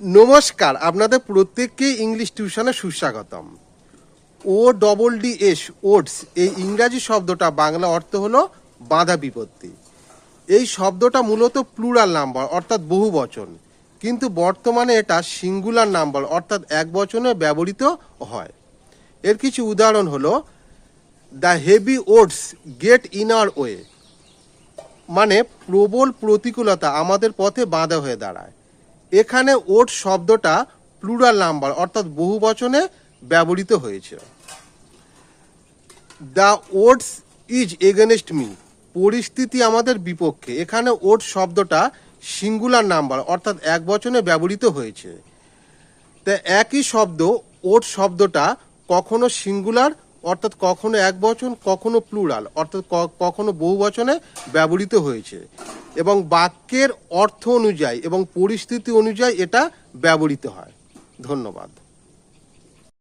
নমস্কার, আপনাদের প্রত্যেককে ইংলিশ টিউশনে সুস্বাগতম। O double D S odds এই ইংরাজি শব্দটা বাংলা অর্থ হলো বাঁধা বিপত্তি। এই শব্দটা মূলত প্লুরাল নাম্বার অর্থাৎ বহু বচন। কিন্তু বর্তমানে এটা সিঙ্গুলার নাম্বার অর্থাৎ এক বচনে ব্যবহৃত হয়। এর কিছু উদাহরণ হলো the heavy odds get in our way মানে প্রবল প্রতিকূলতা আমাদের পথে বাঁধা হয়ে দাঁড়ায়। এখানে ওট শব্দটা প্লুরাল নাম্বার অর্থাৎ বহু বচনে ব্যবহৃত হয়েছে। The odds is against me পরিস্থিতি আমাদের বিপক্ষে। এখানে ওট শব্দটা সিঙ্গুলার নাম্বার অর্থাৎ এক বচনে ব্যবহৃত হয়েছে। তা একই শব্দ, ওট শব্দটা কখনো সিঙ্গুলার অর্থাৎ কখনো এক বচন, কখনো প্লুরাল অর্থাৎ কখনো বহু বচনে ব্যবহৃত হয়েছে। এবং বাক্যের অর্থ অনুযায়ী এবং পরিস্থিতি অনুযায়ী এটা ব্যবহৃত হয়। ধন্যবাদ।